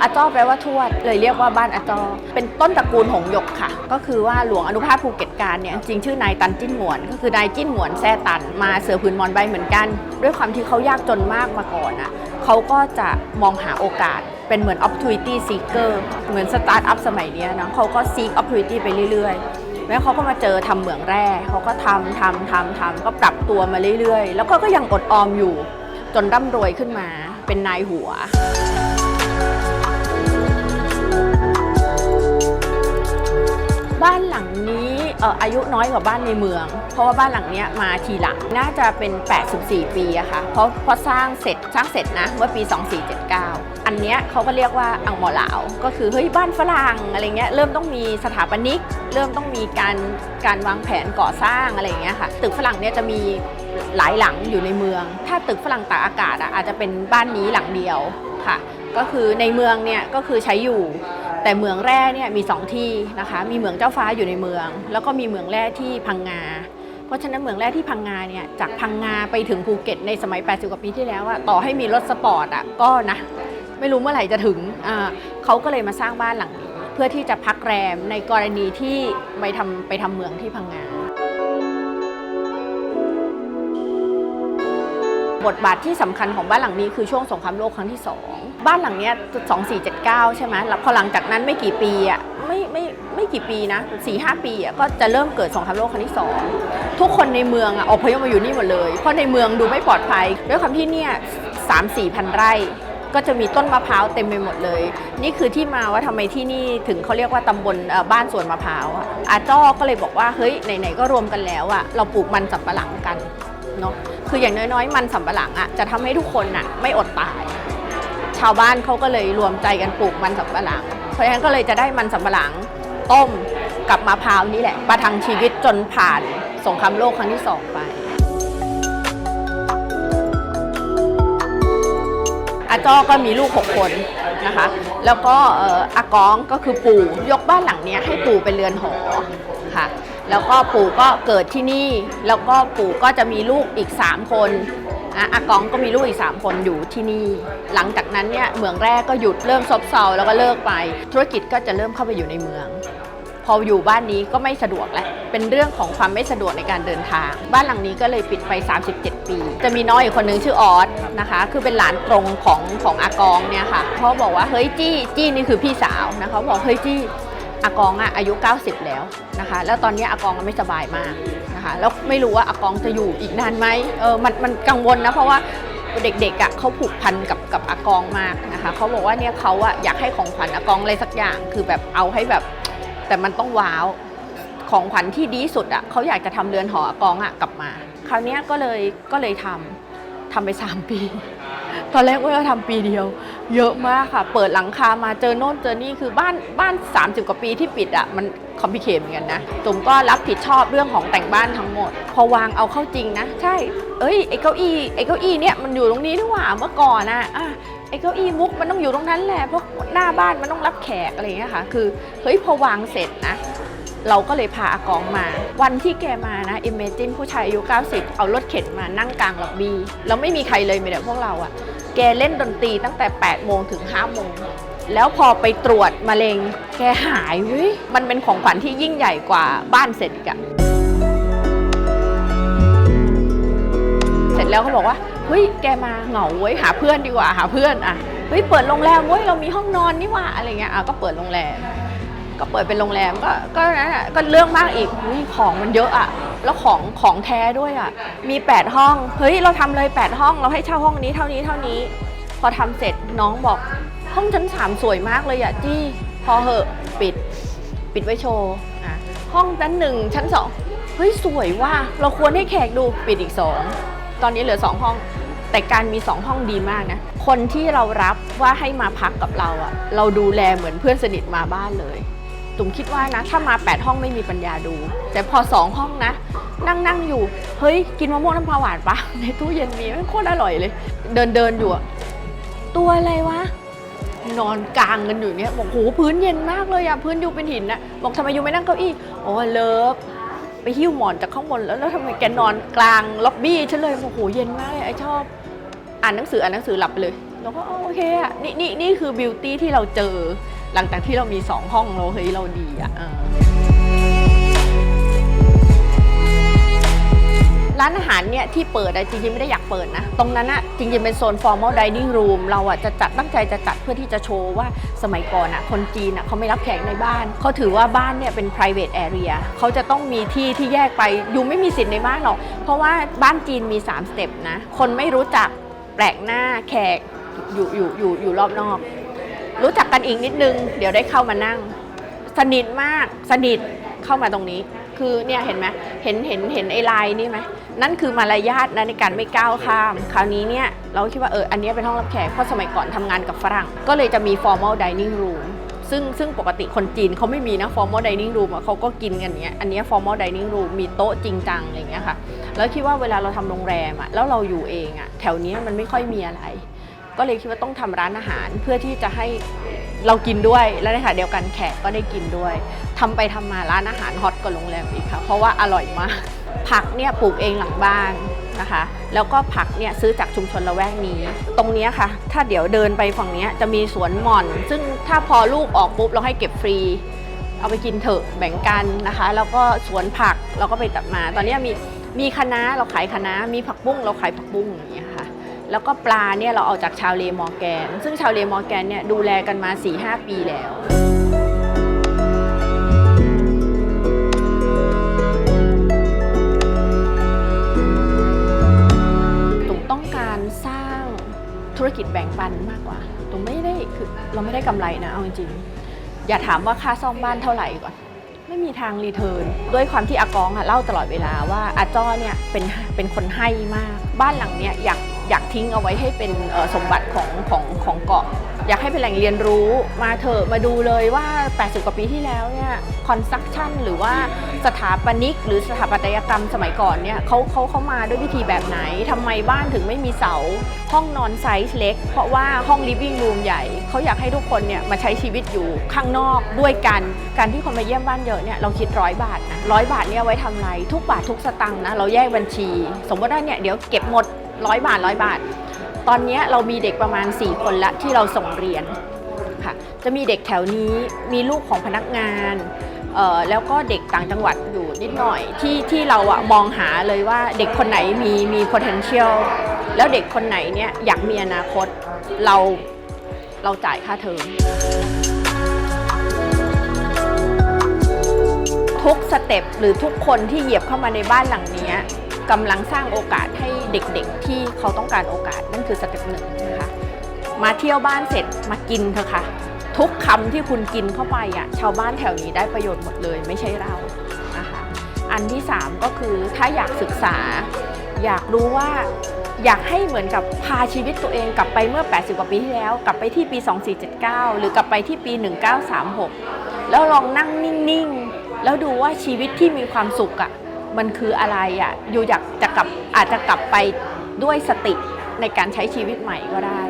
อาจอแปลว่าทวด เลยเรียกว่าบ้านอาจอ เป็นต้นตระกูลหงหยกค่ะ ก็คือว่าหลวงอนุภาพภูเก็ตการเนี่ยจริงชื่อนายตันจิ้นหวน ก็คือนายจิ้นหวนแซ่ตันมาเสือผืนมอนใบเหมือนกัน ด้วยความที่เขายากจนมากมาก่อนอะเขาก็จะมองหาโอกาสเป็นเหมือน opportunity seeker เหมือนสตาร์ทอัพสมัยนี้นะเขาก็ seek opportunity ไปเรื่อยๆ แล้วเขาก็มาเจอทำเหมืองแร่เขาก็ทำทำทำทำก็ปรับตัวมาเรื่อยๆ แล้วก็ก็ยังอดออมอยู่ จนร่ำรวยขึ้นมาเป็นนายหัว บ้านหลังนี้อออายุน้อยกว่าบ้านในเมือง เพราะว่าบ้านหลังนี้มาทีหลังน่าจะเป็น 84 ปีอะค่ะเพราะเพราะสร้างเสร็จสร้างเสร็จนะเมื่อปี 2479 อันเนี้ยเขาก็เรียกว่าอังมอลาว ก็คือเฮ้ยบ้านฝรั่งอะไรเงี้ยเริ่มต้องมีสถาปนิก เริ่มต้องมีการการวางแผนก่อสร้างอะไรเงี้ยค่ะตึกฝรั่งเนี่ยจะมีหลายหลังอยู่ในเมือง ถ้าตึกฝรั่งตากอากาศอะอาจจะเป็นบ้านนี้หลังเดียวค่ะ ก็คือในเมืองเนี่ยก็คือใช้อยู่ แต่เมืองแร่เนี่ยมี 2 ที่นะคะ มีเมืองเจ้าฟ้าอยู่ในเมือง แล้วก็มีเมืองแร่ที่พังงา เพราะฉะนั้นเมืองแร่ที่พังงาเนี่ยจากพังงาไปถึงภูเก็ตในสมัย 80 กว่าปีที่แล้วอะต่อให้มีรถสปอร์ตอะก็นะไม่รู้เมื่อไหร่จะถึงอ่าเขาก็เลยมาสร้างบ้านหลังนี้ เพื่อที่จะพักแรมในกรณีที่ไปทำไปทำเมืองที่พังงา บทบาทที่สำคัญของบ้านหลังนี้คือช่วงสงครามโลกครั้งที่ 2 บ้านหลังเนี้ย2479 ใช่ไหมแล้วพอหลังจากนั้นไม่กี่ปีอะไม่ไม่ไม่กี่ปีนะ4 5 ปีอะก็จะเริ่มเกิดสงครามโลกครั้งที่ 2 ทุกคนในเมืองอะอพยพมาอยู่นี่หมดเลย เพราะในเมืองดูไม่ปลอดภัย ด้วยความที่เนี่ยสามสี่พันไร่ก็จะมีต้นมะพร้าวเต็มไปหมดเลย นี่คือที่มาว่าทำไมที่นี่ถึงเขาเรียกว่าตำบลบ้านสวนมะพร้าวอะอาจ้อก็เลยบอกว่าเฮ้ยไหนๆก็รวมกันแล้วอะเราปลูกมันสำปะหลังกัน เนาะคืออย่างน้อยๆ มันสำปะหลังอะจะทำให้ทุกคนอะไม่อดตาย ชาวบ้านเขาก็เลยรวมใจกันปลูกมันสำปะหลัง เพราะฉะนั้นก็เลยจะได้มันสำปะหลังต้มกับมะพร้าวนี่แหละ ประทังชีวิตจนผ่านสงครามโลกครั้งที่สองไป อาจ้อก็มีลูก 6 คนนะคะ แล้วก็เอ่ออากองก็คือปู่ยกบ้านหลังเนี้ยให้ปู่เป็นเรือนหอค่ะ แล้วก็ปู่ก็เกิดที่นี่ แล้วก็ปู่ก็จะมีลูกอีก 3 คนอะอากองก็มีลูกอีก 3 คนอยู่ที่นี่ หลังจากนั้นเนี่ยเมืองแรกก็หยุดเริ่มซบเซาแล้วก็เลิกไป ธุรกิจก็จะเริ่มเข้าไปอยู่ในเมือง พออยู่บ้านนี้ก็ไม่สะดวกแล้วเป็นเรื่องของความไม่สะดวกในการเดินทาง บ้านหลังนี้ก็เลยปิดไป 37 ปี จะมีน้อยอีกคนนึงชื่อออสนะคะ คือเป็นหลานตรงของของอากองเนี่ยค่ะเขาบอกว่าเฮ้ยจี้จี้นี่คือพี่สาวนะเขาบอกเฮ้ยจี้ อากองอะอายุ 90 แล้วนะคะ แล้วตอนนี้อากองไม่สบายมากนะคะแล้วไม่รู้ว่าอากองจะอยู่อีกนานไหมเออมันมันกังวลนะเพราะว่าเด็กๆอะเขาผูกพันกับกับอากองมากนะคะเขาบอกว่าเนี่ยเขาอะอยากให้ของขวัญอากองอะไรสักอย่าง คือแบบเอาให้แบบ แต่มันต้องว้าวของขวัญที่ดีสุดอะเขาอยากจะทำเรือนหออากองอะกลับมา คราวนี้ก็เลยก็เลยทำทำไป 3 ปี ตอนแรกว่าจะทำปีเดียว เยอะมากค่ะ เปิดหลังคามาเจอโน่นเจอนี่คือบ้านบ้าน 30 กว่าปีที่ปิดอะมันคอมพิเคมเหมือนกันนะจุ๋มก็รับผิดชอบเรื่องของแต่งบ้านทั้งหมด พอวางเอาเข้าจริงนะ ใช่ เอ้ยไอ้เก้าอี้ไอ้เก้าอี้เนี่ยมันอยู่ตรงนี้นี่หว่าเมื่อก่อนนะอะไอ้เก้าอี้มุกมันต้องอยู่ตรงนั้นแหละเพราะหน้าบ้านมันต้องรับแขกอะไรอย่างเงี้ยค่ะ คือเฮ้ยพอวางเสร็จนะเราก็เลยพาอากองมา วันที่แกมานะอิมเมจินผู้ชายอายุ 90 เอารถเข็นมานั่งกลางล็อบบี้แล้วไม่มีใครเลยมีแต่พวกเราอะ แกเล่นดนตรีตั้งแต่8โมงถึง5โมงแล้วพอไปตรวจมะเร็ง แกหายเว้ยมันเป็นของขวัญที่ยิ่งใหญ่กว่าบ้านเสร็จอีกอะเสร็จแล้วเขาบอกว่าเฮ้ยแกมาเหงาเว้ยหาเพื่อนดีกว่าหาเพื่อนอะเฮ้ยเปิดโรงแรมเว้ยเรามีห้องนอนนี่ว่าอะไรเงี้ยอะก็เปิดโรงแรม ก็เปิดเป็นโรงแรมก็ก็นั้นอะก็เรื่องมากอีกของมันเยอะอะ แล้วของของแท้ด้วยอะ มี 8 ห้อง เฮ้ย เราทำเลย 8 ห้อง เราให้เช่าห้องนี้เท่านี้เท่านี้ พอทำเสร็จน้องบอก ห้องชั้นสามสวยมากเลยอะจี้ พอเหอะปิด ปิดไว้โชว์อะห้องชั้นหนึ่งชั้นสองเฮ้ย สวยว่าเราควรให้แขกดูปิดอีกสองตอนนี้เหลือ2ห้อง แต่การมี2ห้องดีมากนะ คนที่เรารับว่าให้มาพักกับเราอะ เราดูแลเหมือนเพื่อนสนิทมาบ้านเลย ตุ่มคิดว่านะ ถ้ามา 8 ห้องไม่มีปัญญาดู แต่พอ 2 ห้องนะ นั่งนั่งอยู่ เฮ้ย กินมะม่วงน้ำปลาหวานปะในตู้เย็นมีมันโคตรอร่อยเลย เดินเดินอยู่อะตัวอะไรวะ นอนกลางกันอยู่เนี่ยบอกโหพื้นเย็นมากเลยอะพื้นอยู่เป็นหินนะบอกทำไมอยู่ไม่นั่งเก้าอี้โอ้เลิฟไปหิ้วหมอนจากข้างบนแล้วแล้วทำไมแกนอนกลางล็อบบี้ฉันเลยโอ้โหเย็นมากเลยไอชอบ อ่านหนังสืออ่านหนังสือหลับไปเลยเราก็อ๋อโอเคอะนี่นี่นี่คือบิวตี้ที่เราเจอ หลังจากที่เรามีสองห้องเราเฮ้ยเราดีอะเออร้านอาหารเนี่ยที่เปิดอะจริงๆ ไม่ได้อยากเปิดนะ ตรงนั้นอะจริงๆ เป็นโซน formal dining room เราอะจะจัดตั้งใจจะจัดเพื่อที่จะโชว์ว่าสมัยก่อนอะคนจีนอะเขาไม่รับแขกในบ้าน เขาถือว่าบ้านเนี่ยเป็น private area เขาจะต้องมีที่ที่แยกไปยูไม่มีสิทธิ์ในบ้านหรอก เพราะว่าบ้านจีนมี 3 สเต็ปนะ คนไม่รู้จักแปลกหน้าแขกอยู่อยู่อยู่อยู่รอบนอก รู้จักกันอีกนิดนึง เดี๋ยวได้เข้ามานั่ง สนิทมากสนิทเข้ามาตรงนี้ คือเนี่ยเห็นไหมเห็นเห็นเห็นไอ้ลายนี่ไหมนั่นคือมารยาทนะในการไม่ก้าวข้าม คราวนี้เนี่ยเราคิดว่าเอออันนี้เป็นห้องรับแขกเพราะสมัยก่อนทำงานกับฝรั่ง ก็เลยจะมี formal dining room ซึ่งซึ่งปกติคนจีนเขาไม่มีนะ formal dining room เขาก็กินกันเนี้ย อันนี้ formal dining room มีโต๊ะจริงจังอะไรเงี้ยค่ะ แล้วคิดว่าเวลาเราทำโรงแรมอะแล้วเราอยู่เองอะแถวเนี้ยมันไม่ค่อยมีอะไร ก็เลยคิดว่าต้องทำร้านอาหาร เพื่อที่จะให้เรากินด้วยและในขณะเดียวกันแขกก็ได้กินด้วยทำไปทำมาร้านอาหารฮอตกว่าโรงแรมอีกค่ะเพราะว่าอร่อยมากผักเนี่ยปลูกเองหลังบ้านนะคะแล้วก็ผักเนี่ยซื้อจากชุมชนละแวกนี้ ตรงนี้ค่ะ ถ้าเดี๋ยวเดินไปฝั่งนี้จะมีสวนหม่อน ซึ่งถ้าพอลูกออกปุ๊บเราให้เก็บฟรี เอาไปกินเถอะแบ่งกันนะคะ แล้วก็สวนผักเราก็ไปตัดมา ตอนนี้มีมีคะน้าเราขายคะน้ามีผักบุ้งเราขายผักบุ้งอย่างเงี้ยค่ะ แล้วก็ปลาเนี่ยเราเอาจากชาวเลมอร์แกน ซึ่งชาวเลมอร์แกนเนี่ยดูแลกันมา 4-5 ปีแล้วตุงต้องการสร้างธุรกิจแบ่งปันมากกว่าตุงไม่ได้คือเราไม่ได้กำไรนะเอาจริงๆอย่าถามว่าค่าซ่อมบ้านเท่าไหร่ก่อน ไม่มีทางรีเทิร์นด้วยความที่อากองอะเล่าตลอดเวลาว่าอาจ้อเนี่ยเป็นเป็นคนให้มาก บ้านหลังเนี้ยอยาก อยากทิ้งเอาไว้ให้เป็นสมบัติของของของเกาะ อยากให้เป็นแหล่งเรียนรู้มาเถอะมาดูเลยว่า 80 กว่าปีที่แล้วเนี่ยคอนสตรักชั่นหรือว่าสถาปนิก หรือสถาปัตยกรรมสมัยก่อนเนี่ยเขาเขาเขามาด้วยวิธีแบบไหนทำไมบ้านถึงไม่มีเสา ห้องนอนไซส์เล็ก เพราะว่าห้องลิฟวิ่งรูมใหญ่ เขาอยากให้ทุกคนเนี่ยมาใช้ชีวิตอยู่ข้างนอกด้วยกัน การที่คนมาเยี่ยมบ้านเยอะเนี่ยเราคิดร้อยบาทนะร้อยบาทเนี่ยไว้ทำไร ทุกบาททุกสตังค์นะเราแยกบัญชี สมมติว่าเนี่ยเดี๋ยวเก็บหมด ร้อยบาทร้อยบาท ตอนนี้เรามีเด็กประมาณ 4 คนละที่เราส่งเรียนค่ะจะมีเด็กแถวนี้มีลูกของพนักงานแล้วก็เด็กต่างจังหวัดอยู่นิดหน่อยที่ที่เราอะมองหาเลยว่าเด็กคนไหนมีมี potential แล้วเด็กคนไหนเนี่ยอยากมีอนาคตเราเราจ่ายค่าเทอมทุกสเต็ปหรือทุกคนที่เหยียบเข้ามาในบ้านหลังนี้ กำลังสร้างโอกาสให้เด็กๆ ที่เขาต้องการโอกาสนั่นคือสเต็ปหนึ่งนะคะมาเที่ยวบ้านเสร็จมากินเถอะค่ะ ทุกคำที่คุณกินเข้าไปอะชาวบ้านแถวนี้ได้ประโยชน์หมดเลยไม่ใช่เรานะคะอันที่ 3 ก็คือถ้าอยากศึกษา อยากรู้ว่าอยากให้เหมือนกับพาชีวิตตัวเองกลับไปเมื่อ 80 กว่าปีที่แล้ว กลับไปที่ปี 2479 หรือกลับไปที่ปี 1936 แล้วลองนั่งนิ่งๆ แล้วดูว่าชีวิตที่มีความสุขอะ่ะ มันคืออะไรอะ่ะอยู่อยากจะกลับอาจจะกลับไปด้วยสติในการใช้ชีวิตใหม่ก็ได้